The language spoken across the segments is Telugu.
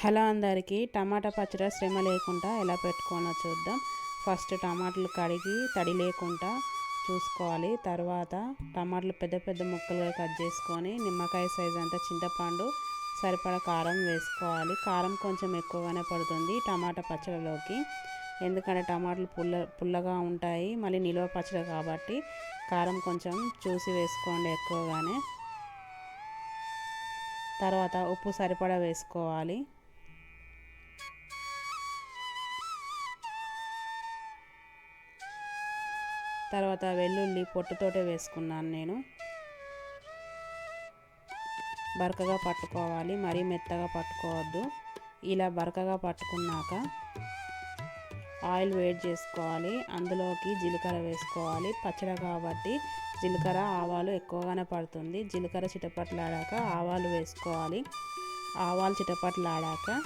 హలో అందరికీ టమాటా పచ్చడి శ్రమ లేకుండా ఎలా పెట్టుకోవాలో చూద్దాం. ఫస్ట్ టమాటాలు కడిగి తడి లేకుండా చూసుకోవాలి. తర్వాత టమాటాలు పెద్ద పెద్ద ముక్కలుగా కట్ చేసుకొని నిమ్మకాయ సైజ్ అంతా చింతపండు సరిపడా కారం వేసుకోవాలి. కారం కొంచెం ఎక్కువగానే పడుతుంది టమాటా పచ్చడిలోకి. ఎందుకంటే టమాటాలు పుల్ల పుల్లగా ఉంటాయి మళ్ళీ నిల్వ పచ్చడి కాబట్టి కారం కొంచెం చూసి వేసుకోండి ఎక్కువగానే. తర్వాత ఉప్పు సరిపడా వేసుకోవాలి. తర్వాత వెల్లుల్లి పొట్టుతోటే వేసుకున్నాను నేను. బరకగా పట్టుకోవాలి మరీ మెత్తగా పట్టుకోవద్దు. ఇలా బరకగా పట్టుకున్నాక ఆయిల్ వేడి చేసుకోవాలి అందులోకి జీలకర్ర వేసుకోవాలి. పచ్చడి కాబట్టి జీలకర్ర ఆవాలు ఎక్కువగానే పడుతుంది. జీలకర్ర చిటపట్లాడాక ఆవాలు వేసుకోవాలి. ఆవాలు చిటపట్లాడాక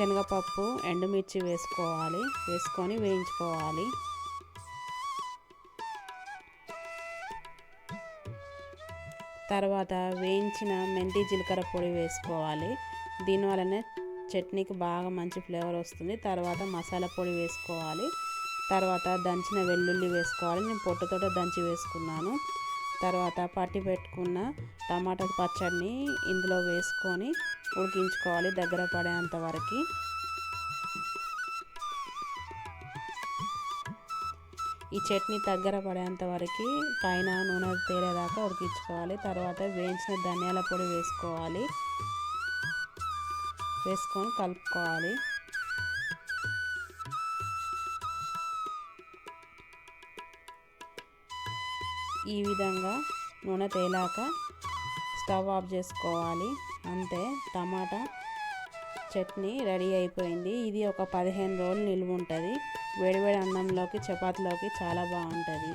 శనగపప్పు ఎండుమిర్చి వేసుకోవాలి. వేసుకొని వేయించుకోవాలి. తర్వాత వేయించిన మెంతి జీలకర్ర పొడి వేసుకోవాలి. దీనివల్లనే చట్నీకి బాగా మంచి ఫ్లేవర్ వస్తుంది. తర్వాత మసాలా పొడి వేసుకోవాలి. తర్వాత దంచిన వెల్లుల్లి వేసుకోవాలి. నేను పొట్టుతో దంచి వేసుకున్నాను. తర్వాత పట్టి పెట్టుకున్న టమాటా పచ్చడిని ఇందులో వేసుకొని ఉడికించుకోవాలి దగ్గర పడేంత వరకు. ఈ చట్నీ దగ్గర పడేంత వరకు పైన నూనె తేలేదాకా ఉడికించుకోవాలి. తర్వాత వేయించిన ధనియాల పొడి వేసుకోవాలి. వేసుకొని కలుపుకోవాలి. ఈ విధంగా నూనె తేలాక స్టవ్ ఆఫ్ చేసుకోవాలి. అంతే టమాటా చట్నీ రెడీ అయిపోయింది. ఇది ఒక పదిహేను రోజులు నిల్వ ఉంటుంది వేడివేడి అన్నంలోకి చపాతీలోకి చాలా బాగుంటుంది.